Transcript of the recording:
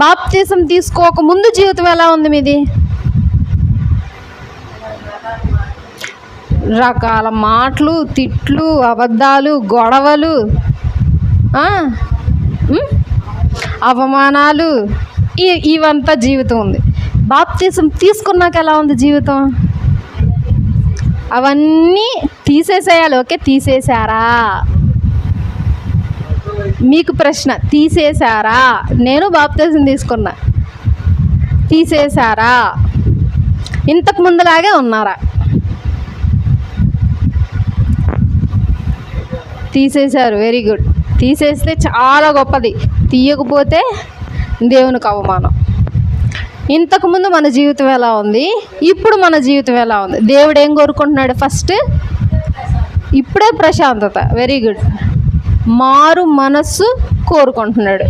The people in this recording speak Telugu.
బాప్తీసం తీసుకోక ముందు జీవితం ఎలా ఉంది మీది? రకాల మాటలు తిట్లు అబద్ధాలు గొడవలు అవమానాలు ఇవంతా జీవితం ఉంది. బాప్తీసం తీసుకున్నాక ఎలా ఉంది జీవితం? అవన్నీ తీసేసేయాలి ఓకే? తీసేశారా మీకు ప్రశ్న తీసేశారా? నేను బాప్తీసం తీసుకున్నా. తీసేశారా? ఇంతకు ముందులాగే ఉన్నారా? తీసేశారు. Very good. తీసేస్తే చాలా గొప్పది. తీయకపోతే దేవునికి అవమానం. ఇంతకుముందు మన జీవితం ఎలా ఉంది? ఇప్పుడు మన జీవితం ఎలా ఉంది? దేవుడు ఏం కోరుకుంటున్నాడు ఫస్ట్? ఇప్పుడే ప్రశాంతత. Very good. మారు మనస్సు కోరుకుంటున్నాడు.